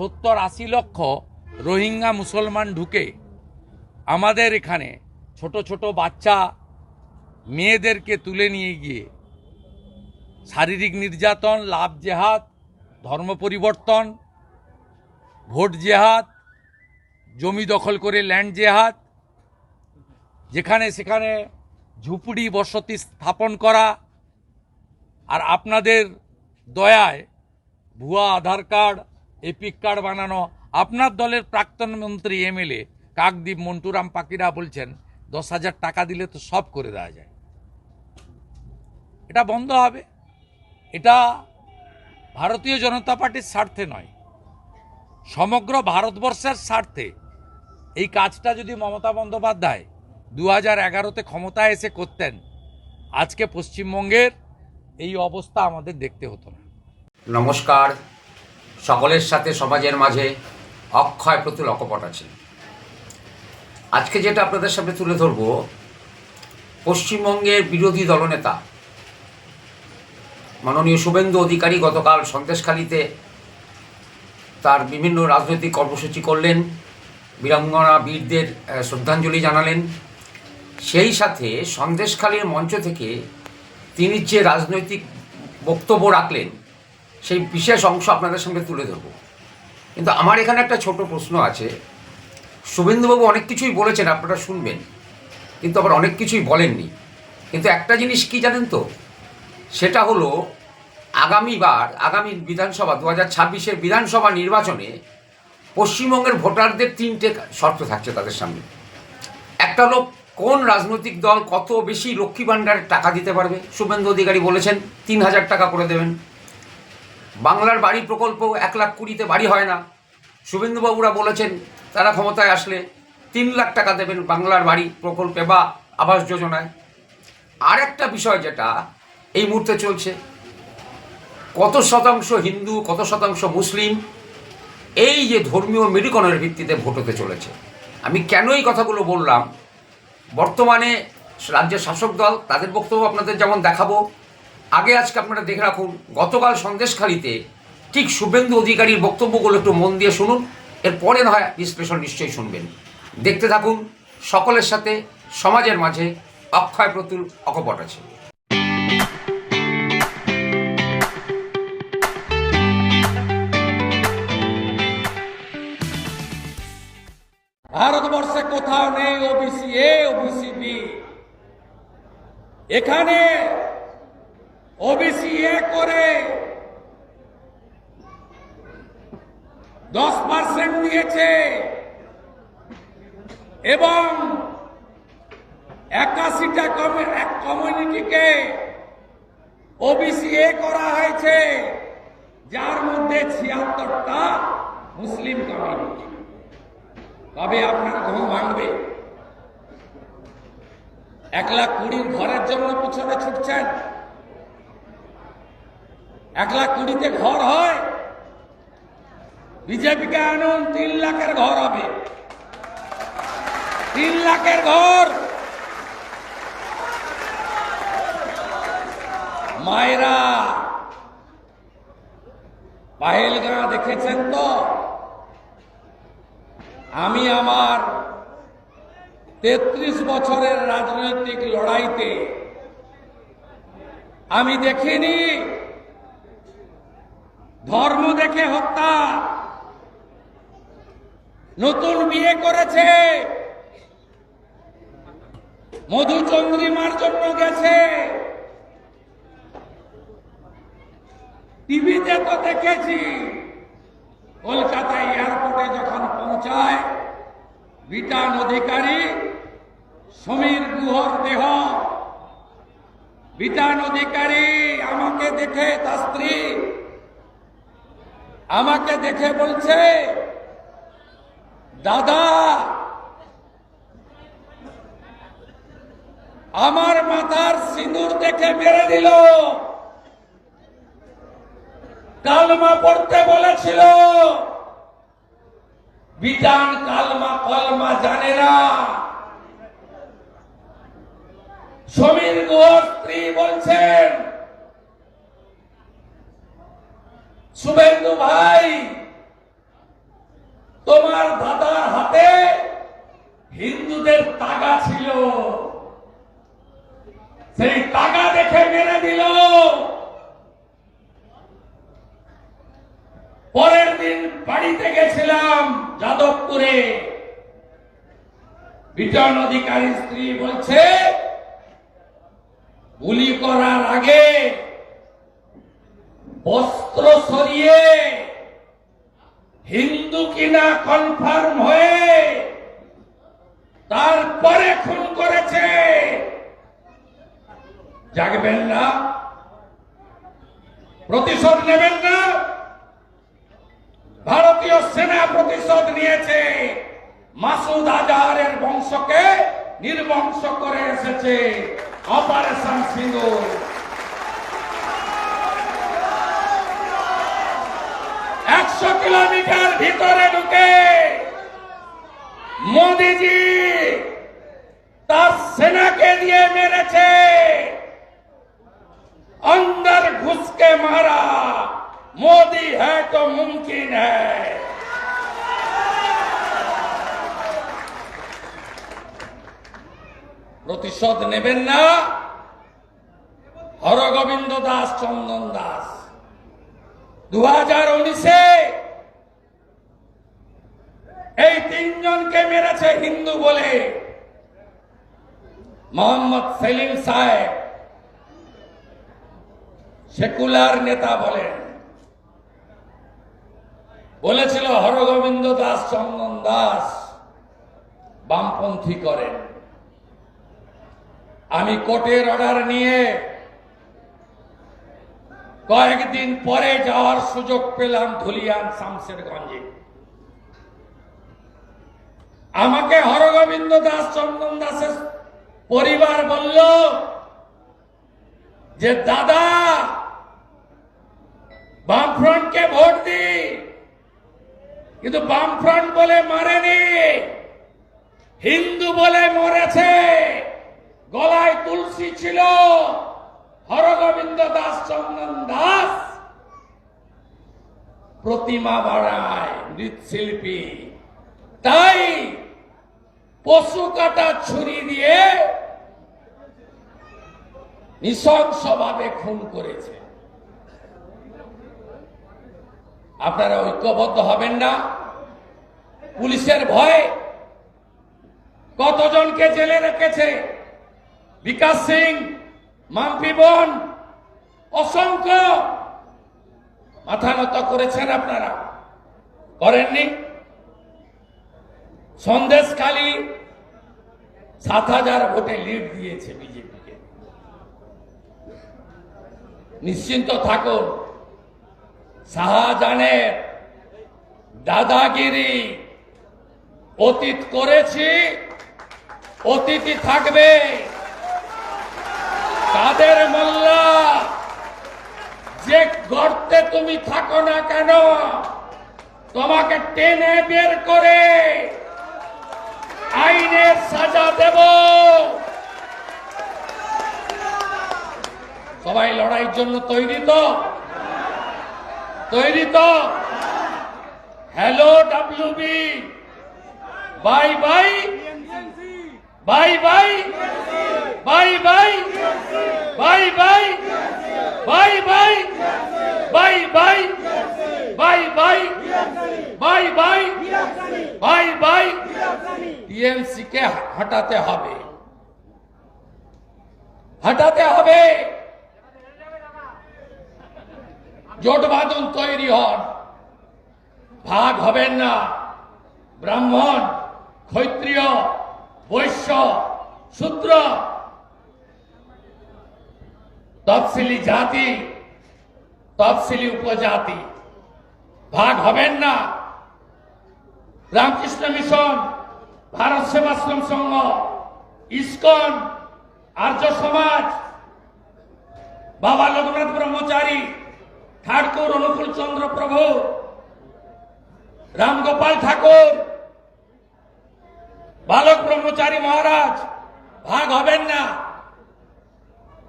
সত্তর আশি লক্ষ রোহিঙ্গা মুসলমান ঢুকে আমাদের এখানে ছোট ছোট বাচ্চা মেয়েদেরকে তুলে নিয়ে গিয়ে শারীরিক নির্যাতন, লাভ জেহাদ, ধর্ম পরিবর্তন, ভোট জেহাদ, জমি দখল করে ল্যান্ড জেহাদ, যেখানে সেখানে ঝুপড়ি বসতি স্থাপন করা আর আপনাদের দয়ায় ভুয়া আধার কার্ড এপিক কার্ড বানানো। আপনার দলের প্রাক্তন মন্ত্রী এমএলএ কাকদ্বীপ মন্টুরাম পাকিরা বলছেন, দশ হাজার টাকা দিলে তো সব করে দেওয়া যায়। এটা বন্ধ হবে। এটা ভারতীয় জনতা পার্টির স্বার্থে নয়। সমগ্র ভারতবর্ষের স্বার্থে এই কাজটা যদি মমতা বন্দ্যোপাধ্যায় দু হাজার এগারোতে ক্ষমতায় এসে করতেন, আজকে পশ্চিমবঙ্গের এই অবস্থা আমাদের দেখতে হতো না। নমস্কার। সকলের সাথে সমাজের মাঝে অক্ষয় প্রতুল অকপট আছে। আজকে যেটা আপনাদের সামনে তুলে ধরব, পশ্চিমবঙ্গের বিরোধী দলনেতা মাননীয় শুভেন্দু অধিকারী গতকাল সন্দেশখালীতে তার বিভিন্ন রাজনৈতিক কর্মসূচি করলেন, বীরাঙ্গনা বীরদের শ্রদ্ধাঞ্জলি জানালেন। সেই সাথে সন্দেশখালীর মঞ্চ থেকে তিনি যে রাজনৈতিক বক্তব্য রাখলেন সেই বিশেষ অংশ আপনাদের সঙ্গে তুলে ধরব। কিন্তু আমার এখানে একটা ছোট প্রশ্ন আছে। শুভেন্দুবাবু অনেক কিছুই বলেছেন, আপনারা শুনবেন। কিন্তু আবার অনেক কিছুই বলেননি। কিন্তু একটা জিনিস কি জানেন তো? সেটা হলো, আগামীবার, আগামী বিধানসভা, দু হাজার ছাব্বিশের বিধানসভা নির্বাচনে পশ্চিমবঙ্গের ভোটারদের তিনটে শর্ত থাকছে তাদের সামনে। একটা হলো, কোন রাজনৈতিক দল কত বেশি লক্ষ্মী ভাণ্ডারের টাকা দিতে পারবে? শুভেন্দু অধিকারী বলেছেন, তিন হাজার টাকা করে দেবেন। বাংলার বাড়ি প্রকল্প এক লাখ কুড়িতে বাড়ি হয় না। শুভেন্দুবাবুরা বলেছেন, তারা ক্ষমতায় আসলে তিন লাখ টাকা দেবেন বাংলার বাড়ি প্রকল্পে বা আবাস যোজনায়। আর একটা বিষয় যেটা এই মুহূর্তে চলছে, কত শতাংশ হিন্দু, কত শতাংশ মুসলিম এই যে ধর্মীয় মেরুকরণের ভিত্তিতে ভোট হতে চলেছে। আমি কেন এই কথাগুলো বললাম? বর্তমানে রাজ্যের শাসক দল, তাদের বক্তব্য আপনাদের যেমন দেখাবো আগে আজকে আপনারা দেখে রাখুন, গতকাল সন্দেশখালিতে ঠিক শুভেন্দু অধিকারীর বক্তব্যগুলো একটু মন দিয়ে শুনুন, এরপরে হয় বিশ্লেষণ নিশ্চয়ই শুনবেন। দেখতে থাকুন, সকলের সাথে, সমাজের মাঝে, অক্ষয় প্রতুল, অকপট আছে। ভারতবর্ষে কোথাও নেই ওবিসি এ ওবিসি বি এখানে ওবিসি এ করে দশ পার্সেন্ট দিয়েছে। এবং একাশিটা এক কমিউনিটিকে ওবিসি এ করা হয়েছে, যার মধ্যে ছিয়াত্তরটা মুসলিম কমিউনিটি তবে আপনার ঘুম ভাঙবে? এক লাখ কুড়ির ঘরের জন্য পিছনে ছুটছেন। এক লাখ কুড়িতে ঘর হয়, বিজেপিকে আনুন তিন লাখের ঘর হবে। তিন লাখের ঘর। মায়েরা, পাহেলগাঁ দেখেছেন তো? আমি আমার তেত্রিশ বছরের রাজনৈতিক লড়াইতে আমি দেখিনি। ধর্ম দেখে হত্যা। নতুন বিয়ে করেছে। মধুচন্দ্রিমার জন্য গেছে। টিভিতে তো দেখেছি কলকাতা এয়ারপোর্টে যখন পৌঁছায় বিটান অধিকারী সমীর গুহর দেহ। বিটান অধিকারী আমাকে দেখে তার স্ত্রী আমাকে দেখে বলছে, দাদা, আমার মাথার সিঁদুর দেখে মেরে দিল। কালমা পড়তে বলেছিল। বিধান কালমা কলমা জানে না। সমীর গুহর স্ত্রী বলছেন শুভেন্দু ভাই, তোমার দাদার হাতে হিন্দুদের টাকা ছিল। সেই টাকা দেখে মেরে দিল। পরের দিন বাড়িতে গেছিলাম যাদবপুরে। রিটার্ন অধিকারী স্ত্রী বলছে, গুলি করার আগে বস্ত্র সরিয়ে হিন্দু কিনা কনফার্ম হয়ে তারপরে খুন করেছে। জাগবেন না। প্রতিশোধ নেবেন না। ভারতীয় সেনা প্রতিশোধ নিয়েছে। মাসুদ আজহারের বংশকে নির্বংশ করে এসেছে। অপারেশন সিঁদুর। একশো কিলোমিটার ভিতরে ঢুকে মোদিজি তার সেনাকে দিয়ে মেরেছে अंदर घुस के मारा मोदी है तो मुमकिन है প্রতিশোধ নেবেন না হরগোবিন্দ দাস চন্দন দাস দু হাজার উনিশে এই তিনজনকে মেরেছে হিন্দু বলে। মোহাম্মদ সেলিম সাহেব সেকুলার নেতা বলেন বলেছিল, হরগোবিন্দ দাস, চন্দন দাস বামপন্থী করেন। আমি কোর্টের অর্ডার নিয়ে কয়েকদিন পরে যাওয়ার সুযোগ পেলাম ধুলিয়ান শামশেরগঞ্জে আমাকে হরগোবিন্দ দাস, চন্দন দাসের পরিবার বলল যে, দাদা, বামফ্রন্টকে ভোট দি। কিন্তু বামফ্রন্ট বলে মারেনি। হিন্দু বলে মরেছে। গলায় তুলসী ছিল। হরগোবিন্দ দাস চন্দন দাস। প্রতিমা বাড়ায় মৃৎশিল্পী। তাই পশু কাটা ছুরি দিয়ে নৃশংসভাবে খুন করেছে। আপনারা ঐক্যবদ্ধ হবেন না। পুলিশের ভয় কতজনকে জেলে রেখেছে? বিকাশ সিং মাম্পি বোন অসংখ্য মাথা নত করেছেন আপনারা। করেননি? সন্দেশখালী সাত হাজার ভোটে লিড দিয়েছে বিজেপিকে। নিশ্চিন্ত থাকুন, শাহজাহানের দাদাগিরি অতীত করেছি, অতীতই থাকবে। কাদের মোল্লা, যে গর্তে তুমি থাকো না কেন, তোমাকে টেনে বের করে আইনের সাজা দেব। সবাই লড়াইয়ের জন্য তৈরি তো? তৈরি তো? Hello, WB. Bye bye. Bye bye. Bye bye bye bye bye bye bye bye bye bye bye bye bye bye TMC কে হটাতে হবে। হটাতে হবে। জোট বাঁধন তৈরি হন। ভাগ হবেন না। ব্রাহ্মণ, ক্ষত্রিয়, বৈশ্য, শূদ্র তফসিলি জাতি, তফসিলি উপজাতি। ভাগ হবেন না। রামকৃষ্ণ মিশন, ভারত সেবাশ্রম সংঘ, ইস্কন, আর্য সমাজ, বাবা লোকনাথ ব্রহ্মচারী, ঠাকুর অনুকূল চন্দ্র প্রভু রামগোপাল ঠাকুর, বালক ব্রহ্মচারী মহারাজ, ভাগ হবেন না।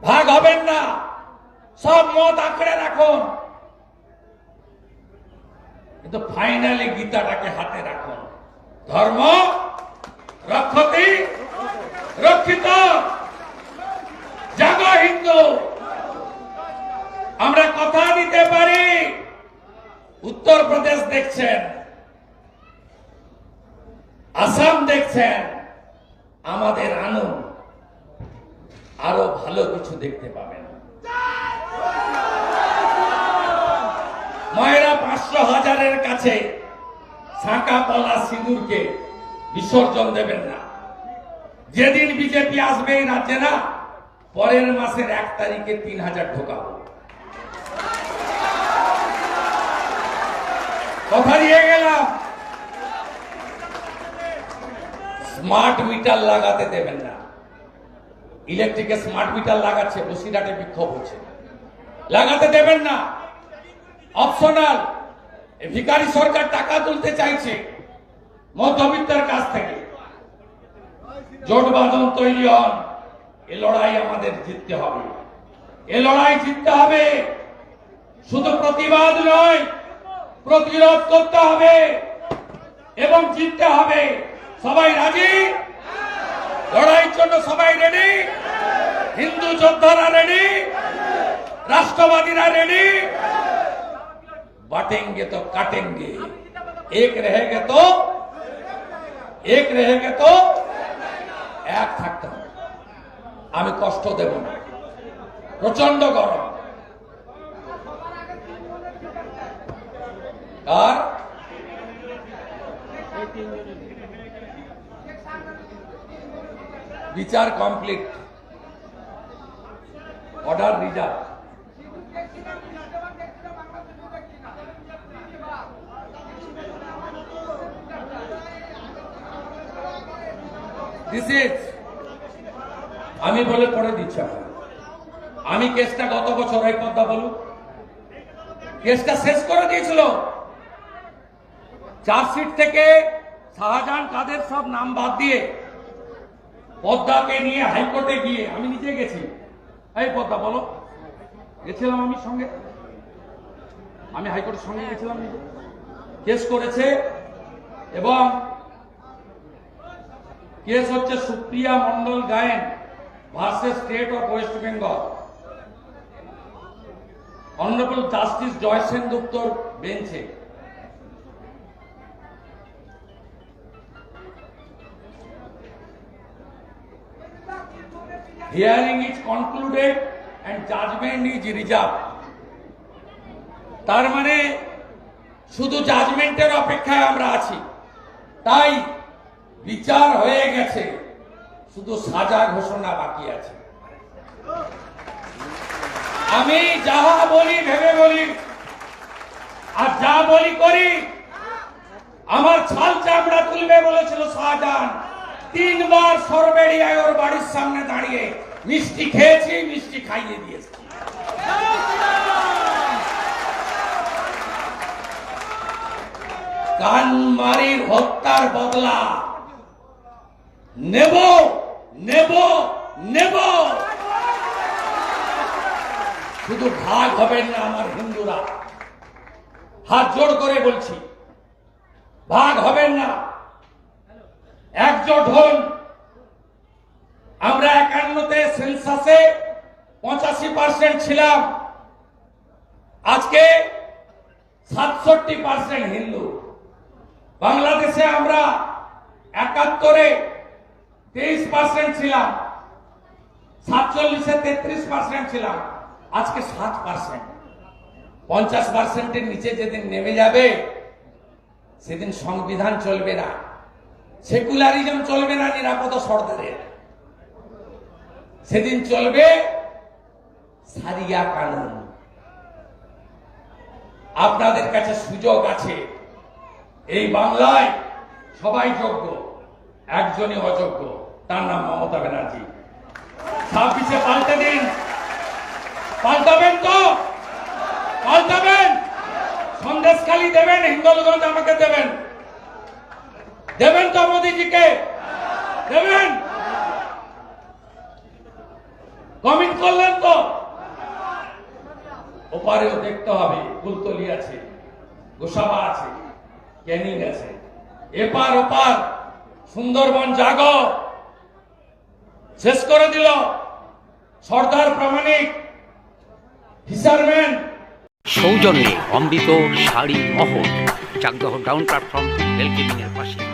ভাগ হবেন না। সব মত আঁকড়ে রাখুন। কিন্তু ফাইনালি গীতাটাকে হাতে রাখুন। ধর্ম রক্ষতি রক্ষিত। যা হিন্দু। আমরা কথা দিতে পারি। উত্তরপ্রদেশ দেখছেন। আসাম দেখছেন। আমাদের আনন্দ। আরও ভালো কিছু দেখতে পাবেন। মায়েরা পাঁচশো হাজারের কাছে শাঁকা পলা সিঁদুরকে বিসর্জন দেবেন না। যেদিন বিজেপি আসবে এই রাজ্যে না, পরের মাসের এক তারিখে তিন হাজার ঢোকাবো। কথা দিয়ে গেলাম। স্মার্ট মিটার লাগাতে দেবেন না। ইলেকট্রিকে স্মার্ট মিটার লাগাচ্ছে, বসিরহাটে বিক্ষোভ হচ্ছে। লাগাতে দেবেন না। অপশনাল। ভিকারি সরকার টাকা তুলতে চাইছে মধ্যবিত্তের কাছ থেকে। জোট বাঁধন তৈরি হন। এ লড়াই আমাদের জিততে হবে। এ লড়াই জিততে হবে। শুধু প্রতিবাদ নয়, প্রতিরোধ করতে হবে এবং জিততে হবে। সবাই রাজি? লড়াইয়ের জন্য সবাই রেডি হিন্দু যোদ্ধারা রেডি রাষ্ট্রবাদীরা রেডি বাটেঙ্গে তো কাটেঙ্গে। এক রেহেগে তো, এক রেহেগে তো এক থাকতে হবে। আমি কষ্ট দেব না। প্রচণ্ড গরম। কার? বিচার complete. Order reserve. This is আমি বলে পড়ে দিচ্ছি। আমি কেসটা গত বছর এই কথা বলুন। কেসটা শেষ করে দিয়েছিল। চার্জশিট থেকে শাহজাহান কাদের সব নাম বাদ দিয়ে পদ্মাকে নিয়ে হাইকোর্টে গিয়ে, আমি নিজে গেছি। এই পদ্মা, বলো। গেছিলাম আমি সঙ্গে। আমি হাইকোর্টের সঙ্গে গেছিলাম। কেস করেছে এবং কেস হচ্ছে Supriya Mandal Gayen versus state of West Bengal. Honourable justice Joysen সেনগুপ্তর বেঞ্চে। Hearing is concluded and judgment is reserve তার মানে শুধু জাজমেন্টের অপেক্ষায় আমরা আছি। তাই বিচার হয়ে গেছে। শুধু সাজা ঘোষণা বাকি আছে। আমি যাহা বলি, ভেবে বলি, আর যা বলি করি, আমার ছাল চামড়া তুলবে বলেছিল শাহজাহান। তিনবার সরবেড়িয়ায় ওর বাড়ির সামনে দাঁড়িয়ে। মিষ্টি খেয়েছি, মিষ্টি খাইয়ে দিয়েছি। কানমারির হত্যার বদলা। নেব নেব নেব। শুধু ভাগ হবেন না আমার হিন্দুরা। হাত জোর করে বলছি, ভাগ হবেন না। একজোট হন। আমরা একান্নতে সেন্সাসে পঁচাশি পার্সেন্ট ছিলাম। আজকে সাতষট্টি পার্সেন্ট হিন্দু। বাংলাদেশে আমরা একাত্তরে তেইশ পার্সেন্ট ছিলাম। সাতচল্লিশে তেত্রিশ পার্সেন্ট ছিলাম। আজকে সাত পার্সেন্ট পঞ্চাশ পার্সেন্টের নিচে যেদিন নেমে যাবে, সেদিন সংবিধান চলবে না। সেকুলারিজম চলবে না, নিরাপদ সর্দারের সেদিন চলবে সারিয়া কানুন। আপনাদের কাছে সুযোগ আছে। এই বাংলায় সবাই যোগ্য, একজনই অযোগ্য। তার নাম মমতা ব্যানার্জি। ছাব্বিশে পাল্টে দিন। পাল্টাবেন তো? পাল্টাবেন? সন্দেশখালি দেবেন হিন্দলগঞ্জ আমাকে দেবেন। দেবেন তো মোদীজিকে? দেবেন? কমিট করলেন তো? ওপারেও দেখতে হবে কুলতলি আছে, গোসাবা আছে, ক্যানিং আছে। এপার ওপার সুন্দরবন জাগ। শেষ করে দিল সর্দার প্রামাণিক, ফিশারম্যান। সৌজন্যে অমৃত শাড়ি মহল চাকদহ ডাউন প্ল্যাটফর্ম রেল কেবিনের পাশে।